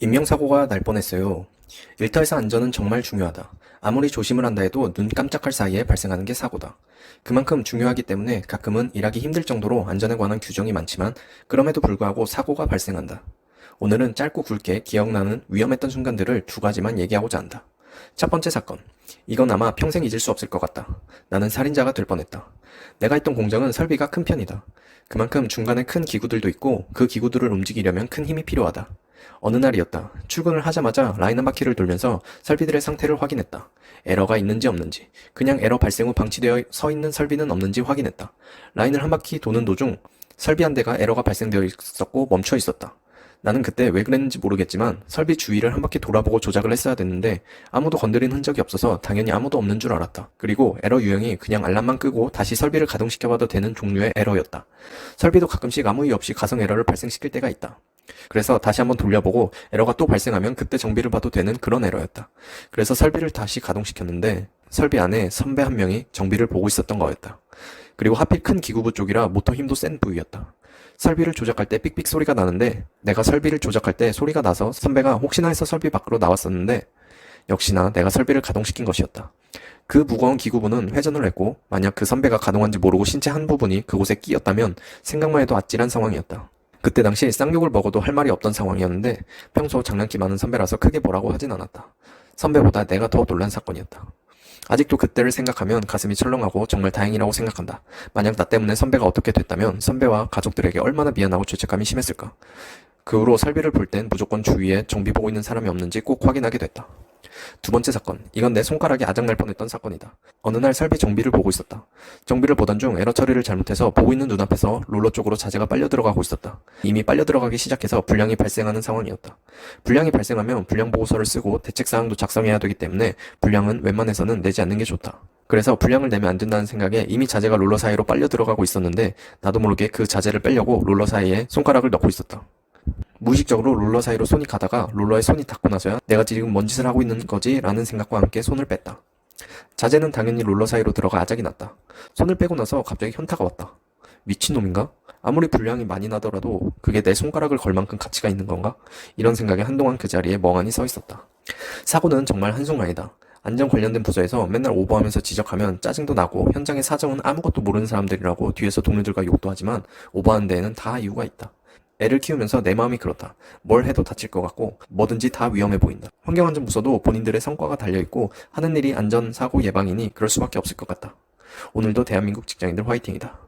인명사고가 날 뻔했어요. 일터에서 안전은 정말 중요하다. 아무리 조심을 한다 해도 눈 깜짝할 사이에 발생하는 게 사고다. 그만큼 중요하기 때문에 가끔은 일하기 힘들 정도로 안전에 관한 규정이 많지만 그럼에도 불구하고 사고가 발생한다. 오늘은 짧고 굵게 기억나는 위험했던 순간들을 두 가지만 얘기하고자 한다. 첫 번째 사건. 이건 아마 평생 잊을 수 없을 것 같다. 나는 살인자가 될 뻔했다. 내가 있던 공장은 설비가 큰 편이다. 그만큼 중간에 큰 기구들도 있고 그 기구들을 움직이려면 큰 힘이 필요하다. 어느 날이었다. 출근을 하자마자 라인 한 바퀴를 돌면서 설비들의 상태를 확인했다. 에러가 있는지 없는지, 그냥 에러 발생 후 방치되어 서 있는 설비는 없는지 확인했다. 라인을 한 바퀴 도는 도중 설비 한 대가 에러가 발생되어 있었고 멈춰 있었다. 나는 그때 왜 그랬는지 모르겠지만 설비 주위를 한 바퀴 돌아보고 조작을 했어야 됐는데 아무도 건드린 흔적이 없어서 당연히 아무도 없는 줄 알았다. 그리고 에러 유형이 그냥 알람만 끄고 다시 설비를 가동시켜봐도 되는 종류의 에러였다. 설비도 가끔씩 아무 이유 없이 가성 에러를 발생시킬 때가 있다. 그래서 다시 한번 돌려보고 에러가 또 발생하면 그때 정비를 봐도 되는 그런 에러였다. 그래서 설비를 다시 가동시켰는데 설비 안에 선배 한 명이 정비를 보고 있었던 거였다. 그리고 하필 큰 기구부 쪽이라 모터 힘도 센 부위였다. 설비를 조작할 때 삑삑 소리가 나는데 내가 설비를 조작할 때 소리가 나서 선배가 혹시나 해서 설비 밖으로 나왔었는데 역시나 내가 설비를 가동시킨 것이었다. 그 무거운 기구부는 회전을 했고 만약 그 선배가 가동한지 모르고 신체 한 부분이 그곳에 끼었다면 생각만 해도 아찔한 상황이었다. 그때 당시 쌍욕을 먹어도 할 말이 없던 상황이었는데 평소 장난기 많은 선배라서 크게 뭐라고 하진 않았다. 선배보다 내가 더 놀란 사건이었다. 아직도 그때를 생각하면 가슴이 철렁하고 정말 다행이라고 생각한다. 만약 나 때문에 선배가 어떻게 됐다면 선배와 가족들에게 얼마나 미안하고 죄책감이 심했을까. 그 후로 설비를 볼 땐 무조건 주위에 정비 보고 있는 사람이 없는지 꼭 확인하게 됐다. 두 번째 사건. 이건 내 손가락이 아작날 뻔했던 사건이다. 어느 날 설비 정비를 보고 있었다. 정비를 보던 중 에러 처리를 잘못해서 보고 있는 눈앞에서 롤러 쪽으로 자재가 빨려 들어가고 있었다. 이미 빨려 들어가기 시작해서 불량이 발생하는 상황이었다. 불량이 발생하면 불량 보고서를 쓰고 대책 사항도 작성해야 되기 때문에 불량은 웬만해서는 내지 않는 게 좋다. 그래서 불량을 내면 안 된다는 생각에 이미 자재가 롤러 사이로 빨려 들어가고 있었는데 나도 모르게 그 자재를 빼려고 롤러 사이에 손가락을 넣고 있었다. 무의식적으로 롤러 사이로 손이 가다가 롤러에 손이 닿고 나서야 내가 지금 뭔 짓을 하고 있는 거지? 라는 생각과 함께 손을 뺐다. 자재는 당연히 롤러 사이로 들어가 아작이 났다. 손을 빼고 나서 갑자기 현타가 왔다. 미친놈인가? 아무리 분량이 많이 나더라도 그게 내 손가락을 걸 만큼 가치가 있는 건가? 이런 생각에 한동안 그 자리에 멍하니 서 있었다. 사고는 정말 한순간이다. 안전 관련된 부서에서 맨날 오버하면서 지적하면 짜증도 나고 현장의 사정은 아무것도 모르는 사람들이라고 뒤에서 동료들과 욕도 하지만 오버하는 데에는 다 이유가 있다. 애를 키우면서 내 마음이 그렇다. 뭘 해도 다칠 것 같고 뭐든지 다 위험해 보인다. 환경안전부서도 본인들의 성과가 달려있고 하는 일이 안전사고 예방이니 그럴 수밖에 없을 것 같다. 오늘도 대한민국 직장인들 화이팅이다.